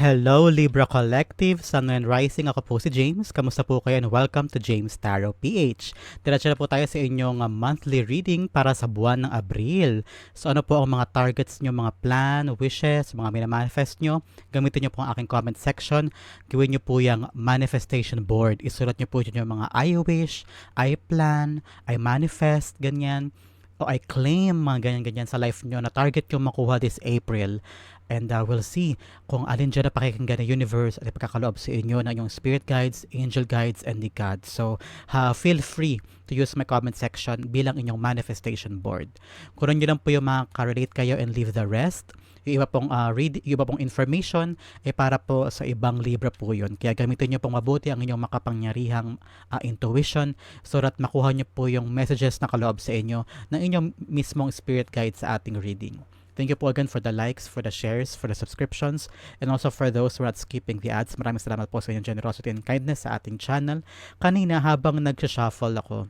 Hello Libra Collective, Sun and Rising. Ako po si James. Kamusta po kayo and welcome to James Tarot PH. Diretso na po tayo sa inyong uh, monthly reading para sa buwan ng Abril. So ano po ang mga targets nyo, mga plan, wishes, mga minamanifest nyo. Gamitin nyo po ang aking comment section. Gawin nyo po yung manifestation board. Isulat nyo po yung mga I wish, I plan, I manifest, ganyan o I claim mga ganyan-ganyan sa life nyo na target yung makuha this April. And uh, we'll see kung alin dyan na pakikinggan ng universe at ipagkakaloob sa inyo ng yung spirit guides, angel guides, and the gods. So, uh, feel free to use my comment section bilang inyong manifestation board. Kung nyo lang po yung mga relate kayo and leave the rest. Yung iba pong uh, read, yung iba pong information ay eh para po sa ibang libra po yun. Kaya gamitin nyo pong mabuti ang inyong makapangyarihang uh, intuition so that makuha nyo po yung messages na kaloob sa inyo ng inyong mismong spirit guide sa ating reading. Thank you po again for the likes, for the shares, for the subscriptions, and also for those who are not skipping the ads. Maraming salamat po sa inyong generosity and kindness sa ating channel. Kanina habang nag-shuffle ako,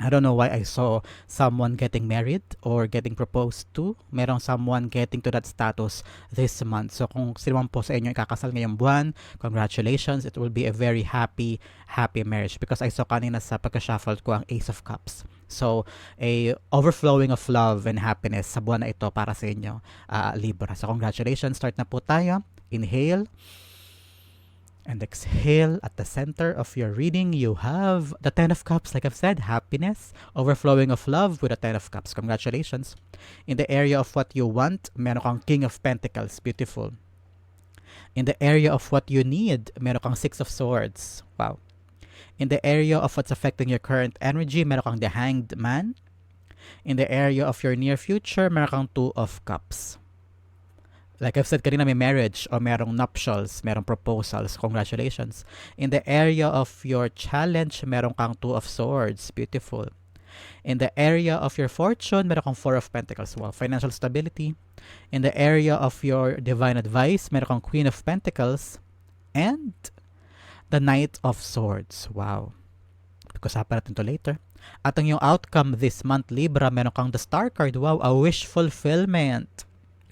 I don't know why I saw someone getting married or getting proposed to. Merong someone getting to that status this month. So kung sino man po sa inyo ikakasal ngayong buwan, congratulations. It will be a very happy, happy marriage because I saw kanina sa pagka-shuffle ko ang Ace of Cups. So, a overflowing of love and happiness sa buwan na ito para sa inyo, uh, Libra. So, congratulations. Start na po tayo. Inhale. And exhale at the center of your reading, you have the Ten of Cups. Like I've said, happiness, overflowing of love with the Ten of Cups. Congratulations. In the area of what you want, meron kang King of Pentacles. Beautiful. In the area of what you need, meron kang Six of Swords. Wow. In the area of what's affecting your current energy, meron kang the hanged man. In the area of your near future, meron kang two of cups. Like I've said kanina, may marriage o merong nuptials, merong proposals. Congratulations. In the area of your challenge, meron kang two of swords. Beautiful. In the area of your fortune, meron kang four of pentacles. Well, financial stability. In the area of your divine advice, meron kang queen of pentacles. And the Knight of Swords. Wow. Pag-usapan natin to later. At ang yung outcome this month, Libra, meron kang the Star card. Wow, a wish fulfillment.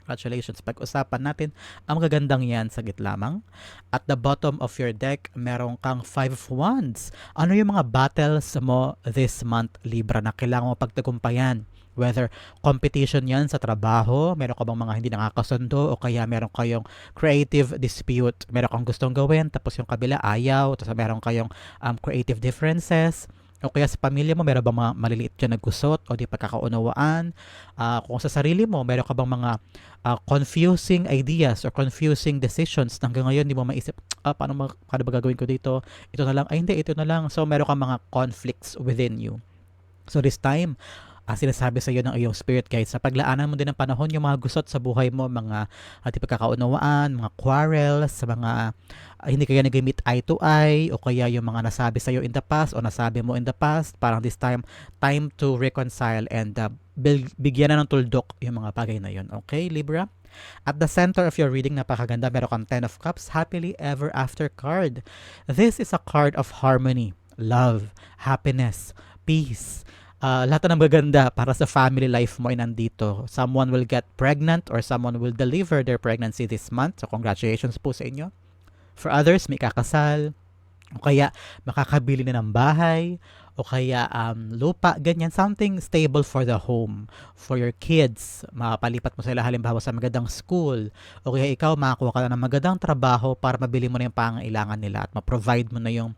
Congratulations. Pag-usapan natin ang magagandang yan sa lamang. At the bottom of your deck, meron kang Five of Wands. Ano yung mga battles mo this month, Libra, na kailangan mo pagtagumpayan? Whether competition yan sa trabaho, meron ka bang mga hindi nakakasundo o kaya meron kayong creative dispute, meron kang gustong gawin tapos yung kabila ayaw, tapos meron kayong um, creative differences, o kaya sa pamilya mo, meron bang mga maliliit dyan na gusot o di pagkakaunawaan? Uh, kung sa sarili mo, meron ka bang mga uh, confusing ideas or confusing decisions na hanggang ngayon hindi mo maisip, ah, paano, ma- paano ba gagawin ko dito? Ito na lang, ay hindi, ito na lang. So, meron ka mga conflicts within you. So, this time, uh, sinasabi sa iyo ng iyong spirit guides sa paglaanan mo din ng panahon yung mga gusot sa buhay mo, mga uh, di pagkakaunawaan, mga quarrels, sa mga uh, hindi kaya nag-meet eye to eye o kaya yung mga nasabi sa iyo in the past o nasabi mo in the past, parang this time time to reconcile and uh, bigyan na ng tuldok yung mga bagay na yun. Okay, Libra? At the center of your reading, napakaganda, meron kang Ten of Cups, Happily Ever After card. This is a card of harmony, love, happiness, peace, uh, lahat ng maganda para sa family life mo ay nandito. Someone will get pregnant or someone will deliver their pregnancy this month. So congratulations po sa inyo. For others, may kakasal, o kaya makakabili na ng bahay, o kaya um, lupa, ganyan, something stable for the home, for your kids, mapalipat mo sila halimbawa sa magandang school, o kaya ikaw makakuha ka na ng magandang trabaho para mabili mo na yung pangailangan nila at ma-provide mo na yung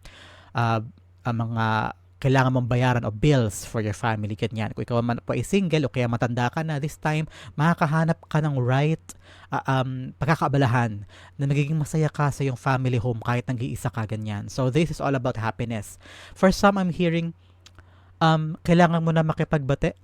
uh, uh, mga kailangan mong bayaran o bills for your family, ganyan. Kung ikaw man po ay single o kaya matanda ka na, this time, makakahanap ka ng right uh, um, pagkakaabalahan na nagiging masaya ka sa yung family home kahit nag-iisa ka, ganyan. So, this is all about happiness. For some, I'm hearing, um, kailangan mo na makipagbate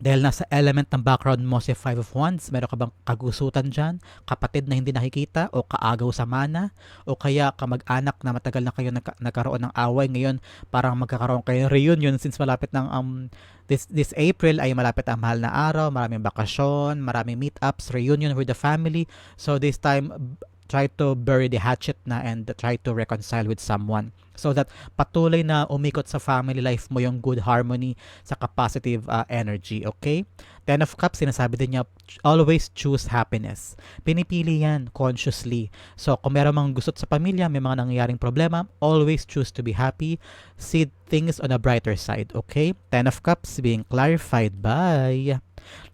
dahil nasa element ng background mo si Five of Wands, meron ka bang kagusutan dyan, kapatid na hindi nakikita, o kaagaw sa mana, o kaya kamag-anak na matagal na kayo nagka- nagkaroon ng away, ngayon parang magkakaroon kayo reunion since malapit ng um, this, this April ay malapit ang mahal na araw, maraming bakasyon, maraming meetups, reunion with the family. So this time, try to bury the hatchet na and try to reconcile with someone so that patuloy na umikot sa family life mo yung good harmony sa positive uh, energy, okay? Ten of Cups, sinasabi din niya, always choose happiness. Pinipili yan consciously. So, kung meron mga gusto sa pamilya, may mga nangyayaring problema, always choose to be happy. See things on a brighter side, okay? Ten of Cups being clarified by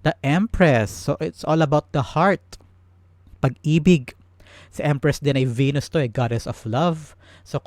the Empress. So, it's all about the heart. Pag-ibig. Si Empress din ay Venus to, a goddess of love. So,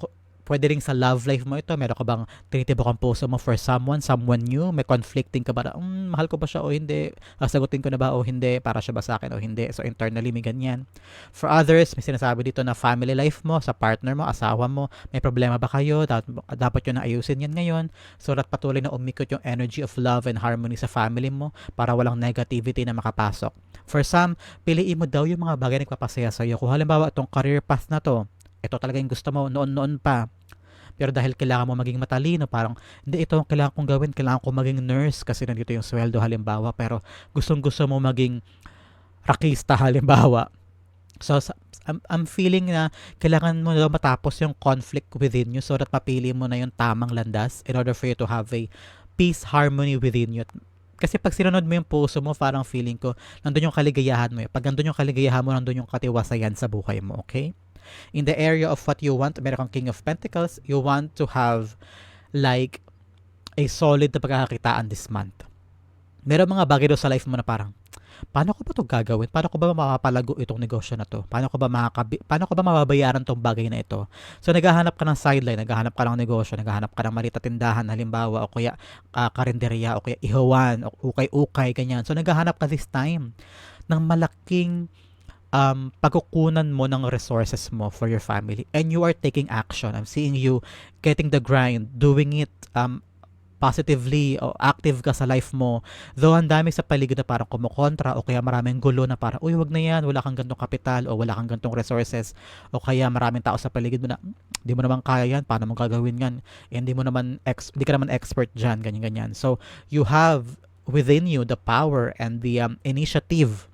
pwede rin sa love life mo ito. Meron ka bang tinitibok ang puso mo for someone, someone new? May conflicting ka ba na, mm, mahal ko ba siya o hindi? Sasagutin ko na ba o hindi? Para siya ba sa akin o hindi? So internally may ganyan. For others, may sinasabi dito na family life mo, sa partner mo, asawa mo, may problema ba kayo? Dapat, dapat yun na ayusin yan ngayon. So that patuloy na umikot yung energy of love and harmony sa family mo para walang negativity na makapasok. For some, piliin mo daw yung mga bagay na nagpapasaya sa iyo. Kung halimbawa itong career path na to, ito talaga yung gusto mo noon-noon pa pero dahil kailangan mo maging matalino, parang, hindi, ito ang kailangan kong gawin. Kailangan ko maging nurse kasi nandito yung sweldo halimbawa. Pero gustong gusto mo maging rakista halimbawa. So, I'm, I'm feeling na kailangan mo na matapos yung conflict within you so that mapili mo na yung tamang landas in order for you to have a peace, harmony within you. Kasi pag sinunod mo yung puso mo, parang feeling ko, nandun yung kaligayahan mo. Pag nandun yung kaligayahan mo, nandun yung katiwasayan sa buhay mo, okay? In the area of what you want, meron kang King of Pentacles, you want to have like a solid na pagkakakitaan this month. Meron mga bagay daw sa life mo na parang, paano ko ba ito gagawin? Paano ko ba mapapalago itong negosyo na to? Paano ko ba makakabi, paano ko ba mababayaran tong bagay na ito? So naghahanap ka ng sideline, naghahanap ka ng negosyo, naghahanap ka ng malita tindahan halimbawa o kaya uh, karinderya o kaya ihawan o ukay-ukay ganyan. So naghahanap ka this time ng malaking um, pagkukunan mo ng resources mo for your family and you are taking action. I'm seeing you getting the grind, doing it um, positively o active ka sa life mo. Though ang dami sa paligid na parang kumukontra o kaya maraming gulo na parang, uy, wag na yan, wala kang gantong kapital o wala kang gantong resources o kaya maraming tao sa paligid mo na, hindi mo naman kaya yan, paano mo gagawin yan? Hindi mo naman, ex, hindi ka naman expert dyan, ganyan-ganyan. So, you have within you the power and the um, initiative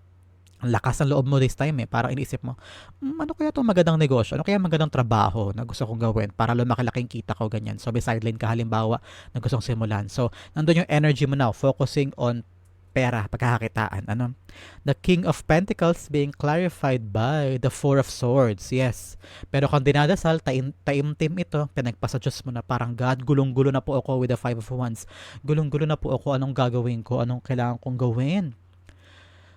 lakas ng loob mo this time eh. Parang iniisip mo, mm, ano kaya itong magandang negosyo? Ano kaya magandang trabaho na gusto kong gawin para lumaki-laking kita ko ganyan. So, may sideline ka halimbawa na gustong simulan. So, nandun yung energy mo now, focusing on pera, pagkakakitaan. Ano? The King of Pentacles being clarified by the Four of Swords. Yes. Pero kung dinadasal, taim, taimtim ito, pinagpasa Diyos mo na parang God, gulong-gulo na po ako with the Five of Wands. Gulong-gulo na po ako anong gagawin ko, anong kailangan kong gawin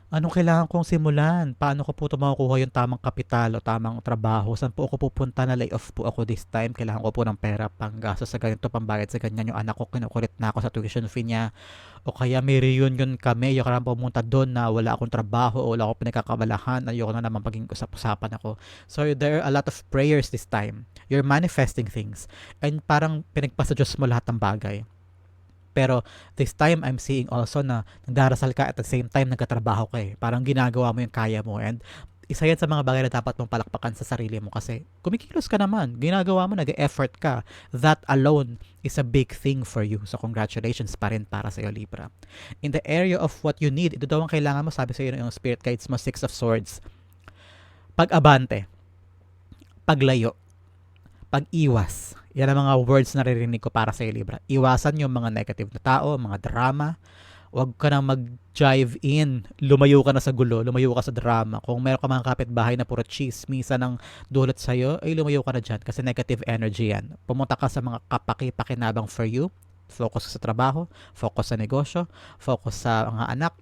anong kailangan kong simulan? Paano ko po ito makukuha yung tamang kapital o tamang trabaho? Saan po ako pupunta na lay-off po ako this time? Kailangan ko po ng pera pang gastos sa ganito, pambayad sa ganyan. Yung anak ko, kinukulit na ako sa tuition fee niya. O kaya may reunion kami, yung karang pumunta doon na wala akong trabaho o wala akong pinagkakabalahan. Ayoko na naman paging usap-usapan ako. So there are a lot of prayers this time. You're manifesting things. And parang pinagpasa Diyos mo lahat ng bagay pero this time, I'm seeing also na nagdarasal ka at the same time nagkatrabaho ka eh. Parang ginagawa mo yung kaya mo. And isa yan sa mga bagay na dapat mong palakpakan sa sarili mo kasi kumikilos ka naman, ginagawa mo, nag-effort ka. That alone is a big thing for you. So congratulations pa rin para sa iyo Libra. In the area of what you need, ito daw ang kailangan mo, sabi sa iyo yung spirit guides mo, Six of Swords. Pag-abante, paglayo, pag-iwas. Yan ang mga words na naririnig ko para sa Libra. Iwasan yung mga negative na tao, mga drama. Huwag ka nang mag-jive in. Lumayo ka na sa gulo, lumayo ka sa drama. Kung meron ka mga kapitbahay na puro chismisa ng dulot sa'yo, ay lumayo ka na dyan kasi negative energy yan. Pumunta ka sa mga kapaki-pakinabang for you. Focus sa trabaho, focus sa negosyo, focus sa mga anak,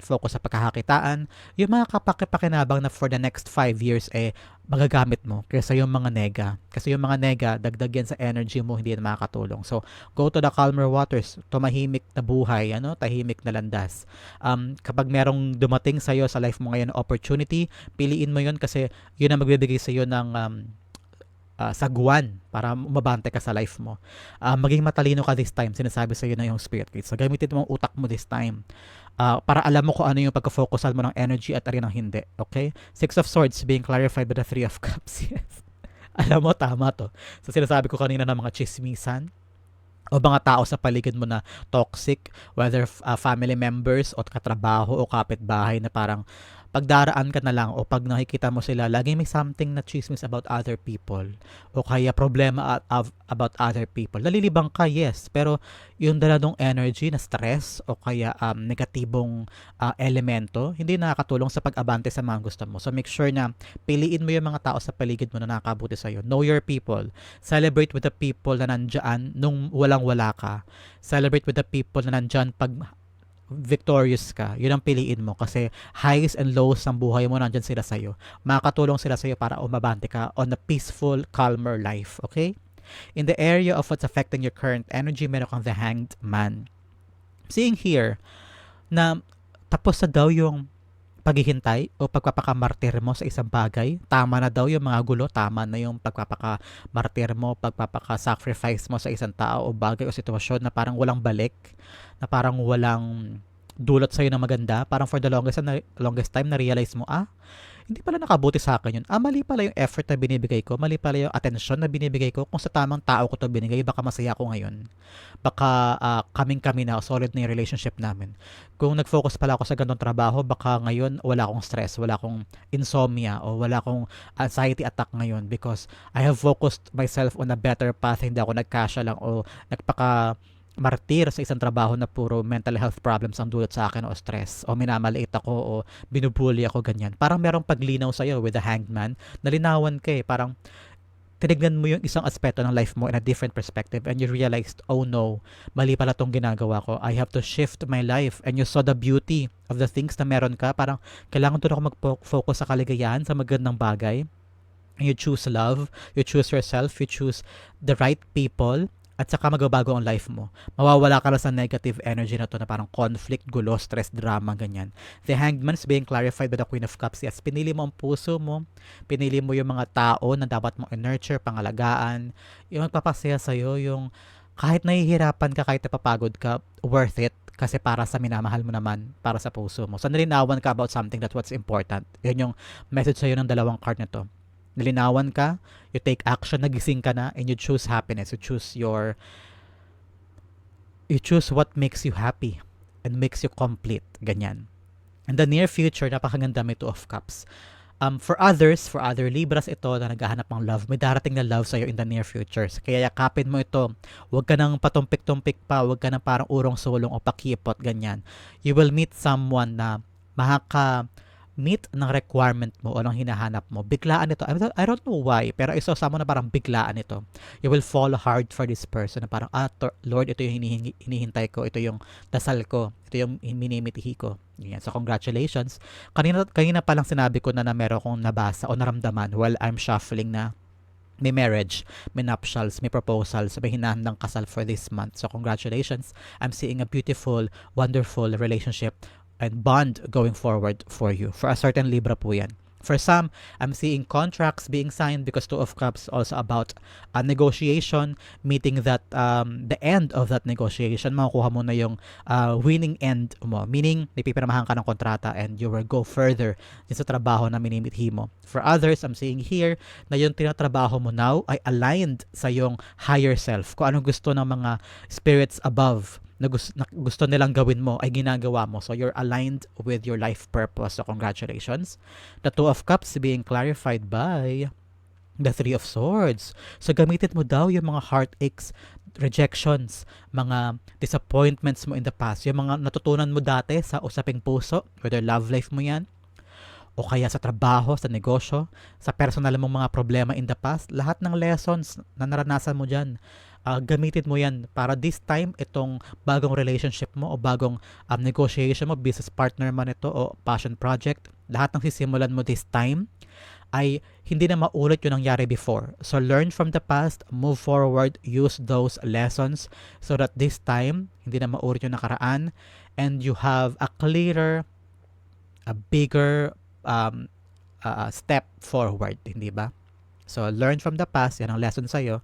focus sa pagkakakitaan, yung mga kapakipakinabang na for the next 5 years eh magagamit mo kaysa yung mga nega. Kasi yung mga nega, dagdag yan sa energy mo, hindi yan makakatulong. So, go to the calmer waters, tumahimik na buhay, ano, tahimik na landas. Um, kapag merong dumating sa'yo sa life mo ngayon opportunity, piliin mo yun kasi yun ang magbibigay sa'yo ng um, uh, sagwan para umabante ka sa life mo. Uh, maging matalino ka this time, sinasabi sa iyo na yung spirit guides. So, gamitin mo ang utak mo this time uh, para alam mo kung ano yung pagka-focusan mo ng energy at alin ang hindi. Okay? Six of Swords being clarified by the Three of Cups. Yes. alam mo, tama to. So sinasabi ko kanina ng mga chismisan, o mga tao sa paligid mo na toxic, whether uh, family members o katrabaho o kapitbahay na parang pagdaraan ka na lang o pag nakikita mo sila, lagi may something na chismis about other people o kaya problema about other people. Nalilibang ka, yes, pero yung daladong energy na stress o kaya um, negatibong uh, elemento, hindi nakakatulong sa pag-abante sa mga gusto mo. So make sure na piliin mo yung mga tao sa paligid mo na nakakabuti sa'yo. Know your people. Celebrate with the people na nandyan nung walang-wala ka. Celebrate with the people na nandyan pag victorious ka, yun ang piliin mo kasi highs and lows ng buhay mo nandyan sila sa'yo. Makakatulong sila sa'yo para umabante ka on a peaceful, calmer life. Okay? In the area of what's affecting your current energy, meron kang the hanged man. Seeing here, na tapos na daw yung paghihintay o pagpapakamartir mo sa isang bagay. Tama na daw yung mga gulo, tama na yung pagpapakamartir mo, pagpapaka-sacrifice mo sa isang tao o bagay o sitwasyon na parang walang balik, na parang walang dulot sa'yo ng maganda. Parang for the longest, na, longest time, na-realize mo, ah, hindi pala nakabuti sa akin yun. Ah, mali pala yung effort na binibigay ko, mali pala yung attention na binibigay ko. Kung sa tamang tao ko to binigay, baka masaya ako ngayon. Baka uh, kaming-kami na, solid na yung relationship namin. Kung nag-focus pala ako sa ganong trabaho, baka ngayon wala akong stress, wala akong insomnia, o wala akong anxiety attack ngayon because I have focused myself on a better path, hindi ako nagkasya lang o nagpaka martir sa isang trabaho na puro mental health problems ang dulot sa akin o stress o minamaliit ako o binubuli ako ganyan. Parang merong paglinaw sa'yo with the hanged man. Nalinawan ka eh. Parang tinignan mo yung isang aspeto ng life mo in a different perspective and you realized, oh no, mali pala tong ginagawa ko. I have to shift my life. And you saw the beauty of the things na meron ka. Parang kailangan doon ako mag-focus sa kaligayahan, sa magandang bagay. And you choose love, you choose yourself, you choose the right people, at saka magbabago ang life mo. Mawawala ka na sa negative energy na to na parang conflict, gulo, stress, drama, ganyan. The hangman is being clarified by the Queen of Cups. Yes, pinili mo ang puso mo, pinili mo yung mga tao na dapat mong nurture, pangalagaan, yung magpapasaya sa'yo, yung kahit nahihirapan ka, kahit napapagod ka, worth it kasi para sa minamahal mo naman, para sa puso mo. So, nalinawan ka about something that what's important. Yun yung message sa'yo ng dalawang card na to nalinawan ka, you take action, nagising ka na, and you choose happiness. You choose your, you choose what makes you happy and makes you complete. Ganyan. In the near future, napakaganda may Two of Cups. Um, for others, for other Libras ito na naghahanap ng love, may darating na love sa'yo in the near future. Kaya yakapin mo ito. Huwag ka nang patumpik-tumpik pa, huwag ka nang parang urong sulong o pakipot, ganyan. You will meet someone na makaka meet ng requirement mo o ng hinahanap mo, biglaan ito. I don't, know why, pero isa sa mo na parang biglaan ito. You will fall hard for this person na parang, ah, Lord, ito yung hinihintay ko, ito yung dasal ko, ito yung minimitihi ko. Yan. So, congratulations. Kanina, kanina pa lang sinabi ko na na meron kong nabasa o naramdaman while I'm shuffling na may marriage, may nuptials, may proposals, may hinahandang kasal for this month. So congratulations. I'm seeing a beautiful, wonderful relationship and bond going forward for you. For a certain Libra po yan. For some, I'm seeing contracts being signed because Two of Cups also about a negotiation, meeting that um, the end of that negotiation, makukuha mo na yung uh, winning end mo. Meaning, may pipiramahan ka ng kontrata and you will go further sa trabaho na minimithi mo. For others, I'm seeing here na yung tinatrabaho mo now ay aligned sa yung higher self. Kung anong gusto ng mga spirits above na gusto, na gusto nilang gawin mo ay ginagawa mo. So you're aligned with your life purpose. So congratulations. The Two of Cups being clarified by the Three of Swords. So gamitin mo daw yung mga heartaches, rejections, mga disappointments mo in the past, yung mga natutunan mo dati sa usaping puso, whether love life mo yan, o kaya sa trabaho, sa negosyo, sa personal mong mga problema in the past, lahat ng lessons na naranasan mo dyan, uh, gamitin mo yan para this time itong bagong relationship mo o bagong um, negotiation mo, business partner man ito o passion project, lahat ng sisimulan mo this time ay hindi na maulit yung nangyari before. So learn from the past, move forward, use those lessons so that this time hindi na maulit yung nakaraan and you have a clearer, a bigger um, uh, step forward, hindi ba? So learn from the past, yan ang lesson sa'yo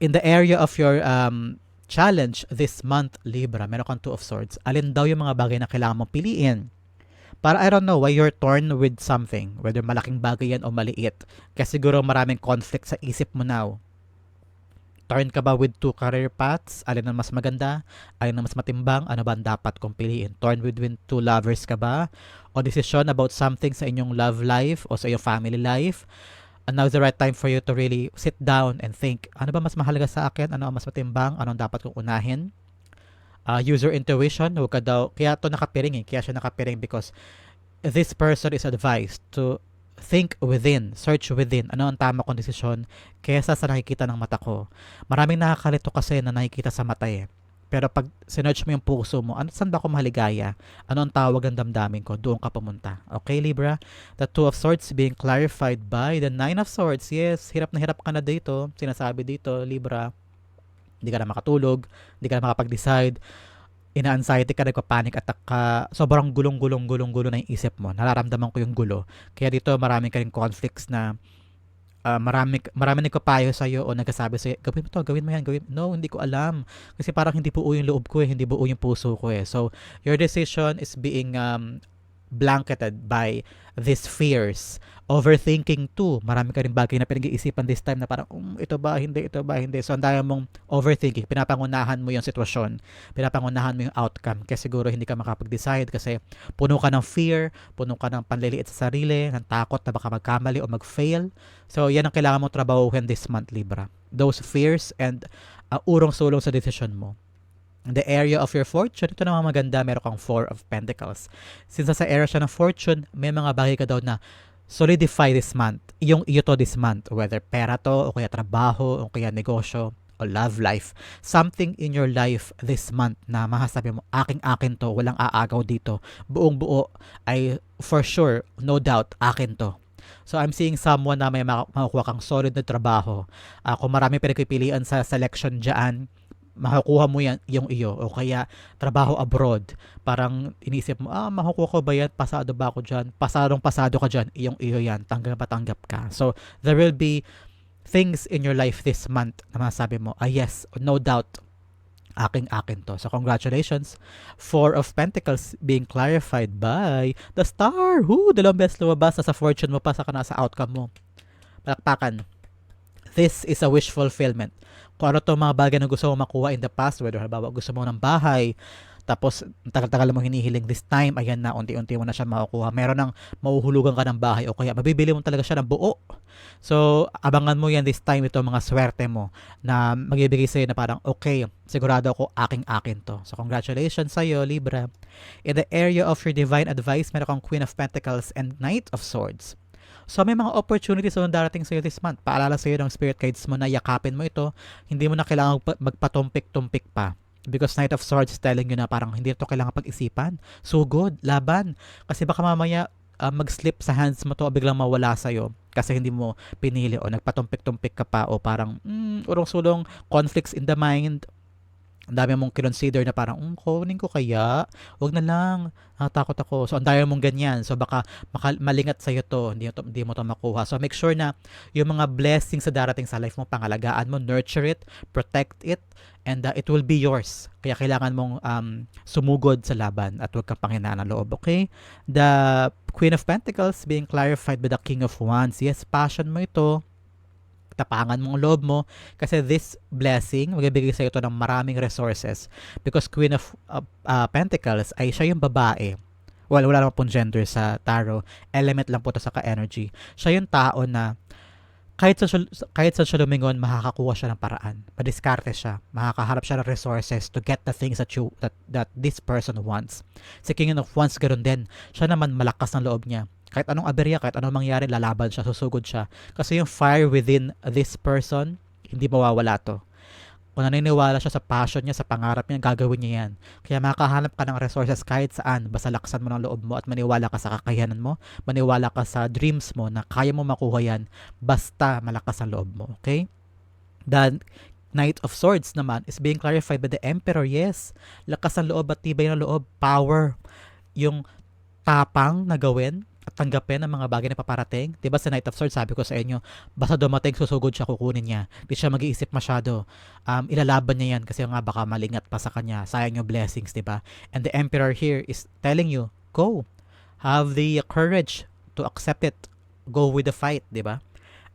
in the area of your um, challenge this month, Libra, meron kang Two of Swords, alin daw yung mga bagay na kailangan mong piliin? Para I don't know why you're torn with something, whether malaking bagay yan o maliit. Kasi siguro maraming conflict sa isip mo now. Torn ka ba with two career paths? Alin ang mas maganda? Alin ang mas matimbang? Ano ba ang dapat kong piliin? Torn between two lovers ka ba? O desisyon about something sa inyong love life o sa iyong family life? Now's the right time for you to really sit down and think, ano ba mas mahalaga sa akin? Ano ang mas matimbang? Ano ang dapat kong unahin? Uh, user intuition, huwag ka daw, kaya to nakapiring eh, kaya siya nakapiring because this person is advised to think within, search within, ano ang tama kong desisyon kesa sa nakikita ng mata ko. Maraming nakakalito kasi na nakikita sa mata eh. Pero pag sinerch mo yung puso mo, ano, saan ba ako maligaya? Ano ang tawag ng damdamin ko? Doon ka pumunta. Okay, Libra? The Two of Swords being clarified by the Nine of Swords. Yes, hirap na hirap ka na dito. Sinasabi dito, Libra. Hindi ka na makatulog. Hindi ka na makapag-decide ina-anxiety ka, nagpa-panic attack ka, sobrang gulong-gulong, gulong-gulo na yung isip mo. Nararamdaman ko yung gulo. Kaya dito marami ka rin conflicts na uh, marami, marami nagpapayo sa iyo o nagsasabi sa iyo, gawin mo to, gawin mo yan, gawin No, hindi ko alam. Kasi parang hindi buo yung loob ko eh, hindi buo yung puso ko eh. So, your decision is being um, blanketed by these fears. Overthinking too. Marami ka rin bagay na pinag-iisipan this time na parang, um, ito ba, hindi, ito ba, hindi. So, ang dami mong overthinking. Pinapangunahan mo yung sitwasyon. Pinapangunahan mo yung outcome. Kasi siguro hindi ka makapag-decide kasi puno ka ng fear, puno ka ng panliliit sa sarili, ng takot na baka magkamali o mag-fail. So, yan ang kailangan mong trabahuhin this month, Libra. Those fears and uh, urong-sulong sa decision mo the area of your fortune, ito naman maganda, meron kang Four of Pentacles. Since sa area siya ng fortune, may mga bagay ka daw na solidify this month. Yung iyo to this month, whether pera to, o kaya trabaho, o kaya negosyo, o love life. Something in your life this month na masasabi mo, aking-akin to, walang aagaw dito. Buong buo ay for sure, no doubt, akin to. So I'm seeing someone na may makukuha kang solid na trabaho. Uh, kung marami pinagpipilian sa selection dyan, makukuha mo yan, yung iyo o kaya trabaho abroad parang inisip mo ah makukuha ko ba yan pasado ba ako dyan pasadong pasado ka dyan yung iyo yan tanggap tanggap ka so there will be things in your life this month na masabi mo ah yes no doubt aking akin to. So congratulations. Four of Pentacles being clarified by the star. Who dalawang beses lumabas sa fortune mo pa sa nasa outcome mo. Palakpakan. This is a wish fulfillment kung ano to mga bagay na gusto mo makuha in the past, whether halimbawa gusto mo ng bahay, tapos tagal-tagal mo hinihiling this time, ayan na, unti-unti mo na siya makukuha. Meron ng mahuhulugan ka ng bahay o kaya mabibili mo talaga siya ng buo. So, abangan mo yan this time ito mga swerte mo na magbibigay sa'yo na parang, okay, sigurado ako aking-akin to. So, congratulations sa'yo, Libra. In the area of your divine advice, meron kang Queen of Pentacles and Knight of Swords. So may mga opportunities na darating sa iyo this month. Paalala sa iyo ng spirit guides mo na yakapin mo ito. Hindi mo na kailangan magpatumpik-tumpik pa. Because Knight of Swords telling you na parang hindi ito kailangan pag-isipan. So good, laban. Kasi baka mamaya uh, mag-slip sa hands mo to o biglang mawala sa iyo kasi hindi mo pinili o nagpatumpik-tumpik ka pa o parang mm, urong-sulong conflicts in the mind ang dami mong kinonsider na parang, um, kunin ko kaya? Huwag na lang. Natakot ako. So, ang dami mong ganyan. So, baka maka, malingat sa'yo to. Hindi, to. hindi mo to makuha. So, make sure na yung mga blessings sa darating sa life mo, pangalagaan mo, nurture it, protect it, and uh, it will be yours. Kaya kailangan mong um, sumugod sa laban at huwag kang panghinaan ng loob. Okay? The Queen of Pentacles being clarified by the King of Wands. Yes, passion mo ito tapangan mong loob mo. Kasi this blessing magbibigay sa ito ng maraming resources. Because Queen of uh, uh, Pentacles ay siya yung babae. Well, wala naman pong gender sa tarot. Element lang po to sa ka-energy. Siya yung tao na kahit sa kahit sa siya lumingon makakakuha siya ng paraan. Madiskarte siya. Makakaharap siya ng resources to get the things that you that that this person wants. Si King of Wands ganoon din. Siya naman malakas ng loob niya kahit anong aberya, kahit anong mangyari, lalaban siya, susugod siya. Kasi yung fire within this person, hindi mawawala to. Kung naniniwala siya sa passion niya, sa pangarap niya, gagawin niya yan. Kaya makahanap ka ng resources kahit saan, basta laksan mo ng loob mo at maniwala ka sa kakayanan mo, maniwala ka sa dreams mo na kaya mo makuha yan, basta malakas ang loob mo. Okay? The Knight of Swords naman is being clarified by the Emperor. Yes, lakas ang loob at tibay ng loob, power, yung tapang na gawin, tanggapin ang mga bagay na paparating. Diba sa Night of Swords, sabi ko sa inyo, basta dumating, susugod siya, kukunin niya. Hindi siya mag-iisip masyado. Um, ilalaban niya yan kasi nga baka malingat pa sa kanya. Sayang yung blessings, diba? And the Emperor here is telling you, go. Have the courage to accept it. Go with the fight, diba?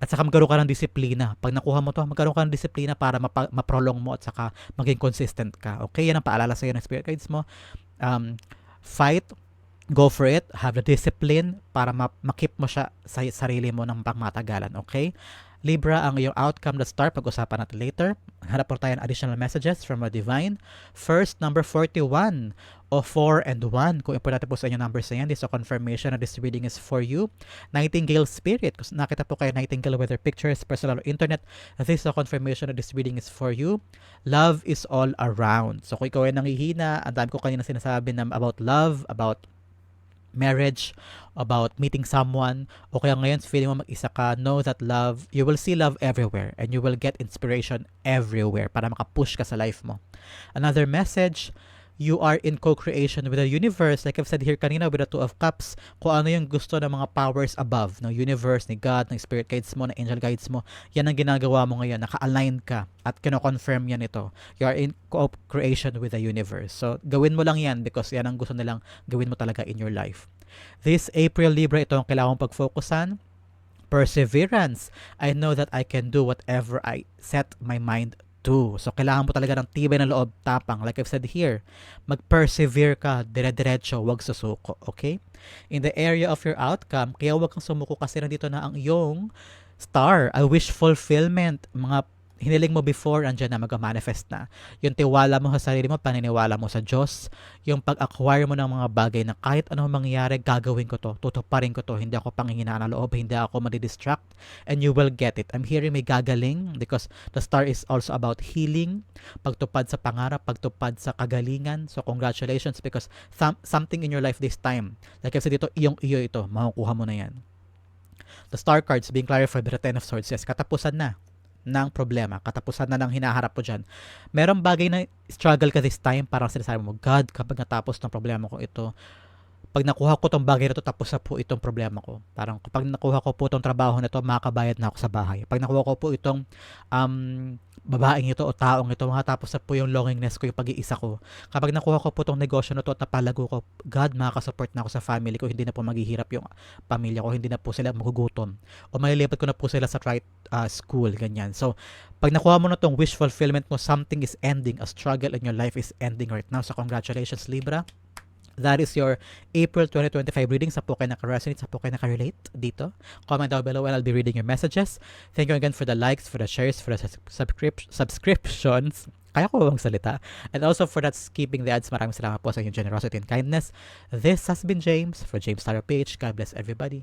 At saka magkaroon ka ng disiplina. Pag nakuha mo to, magkaroon ka ng disiplina para mapa- maprolong mo at saka maging consistent ka. Okay? Yan ang paalala sa'yo ng spirit guides mo. Um, fight, go for it, have the discipline para ma- makip mo siya sa sarili mo ng pangmatagalan. Okay? Libra, ang iyong outcome na star, pag-usapan natin later. Hanap po tayo ng additional messages from a divine. First, number 41 o 4 and 1. Kung importante po sa inyo numbers na yan, this is a confirmation that this reading is for you. Nightingale Spirit, kung nakita po kayo Nightingale whether pictures, personal or internet, this is a confirmation that this reading is for you. Love is all around. So kung ikaw ay nangihina, ang dami ko kanina sinasabi na about love, about marriage, about meeting someone, o kaya ngayon feeling mo mag-isa ka, know that love, you will see love everywhere and you will get inspiration everywhere para makapush ka sa life mo. Another message, you are in co-creation with the universe. Like I've said here kanina with the Two of Cups, kung ano yung gusto ng mga powers above, ng universe, ni God, ng spirit guides mo, ng angel guides mo, yan ang ginagawa mo ngayon. Naka-align ka at kino-confirm yan ito. You are in co-creation with the universe. So, gawin mo lang yan because yan ang gusto nilang gawin mo talaga in your life. This April Libra, ito ang kailangan pag-focusan. Perseverance. I know that I can do whatever I set my mind to. So, kailangan mo talaga ng tibay ng loob, tapang. Like I've said here, mag-persevere ka, dire-diretso, wag susuko. Okay? In the area of your outcome, kaya wag kang sumuko kasi nandito na ang iyong star, a wish fulfillment, mga hiniling mo before, andyan na mag-manifest na. Yung tiwala mo sa sarili mo, paniniwala mo sa Diyos, yung pag-acquire mo ng mga bagay na kahit anong mangyari, gagawin ko to, tutuparin ko to, hindi ako panghihinaan na loob, hindi ako madidistract, and you will get it. I'm hearing may gagaling because the star is also about healing, pagtupad sa pangarap, pagtupad sa kagalingan. So congratulations because some, something in your life this time, like I said dito, iyong iyo ito, makukuha mo na yan. The star cards being clarified by the Ten of Swords, yes, katapusan na ng problema, katapusan na ng hinaharap mo dyan. Merong bagay na struggle ka this time, parang sinasabi mo, God, kapag natapos ng problema ko ito, pag nakuha ko tong bagay na to, tapos na po itong problema ko. Parang kapag nakuha ko po itong trabaho na to, makakabayad na ako sa bahay. Pag nakuha ko po itong um, babaeng ito o taong ito, makatapos na po yung longingness ko, yung pag-iisa ko. Kapag nakuha ko po itong negosyo na to at napalago ko, God, makakasupport na ako sa family ko, hindi na po maghihirap yung pamilya ko, hindi na po sila magugutom. O malilipat ko na po sila sa right uh, school, ganyan. So, pag nakuha mo na itong wish fulfillment mo, something is ending, a struggle in your life is ending right now. So, congratulations, Libra. That is your April 2025 reading. Sa po kayo naka-resonate, sa po kayo naka-relate dito. Comment down below and I'll be reading your messages. Thank you again for the likes, for the shares, for the subscrip- subscriptions. Kaya ko bang salita? And also for that skipping the ads. Maraming salamat po sa inyong generosity and kindness. This has been James for James Tarot Page. God bless everybody.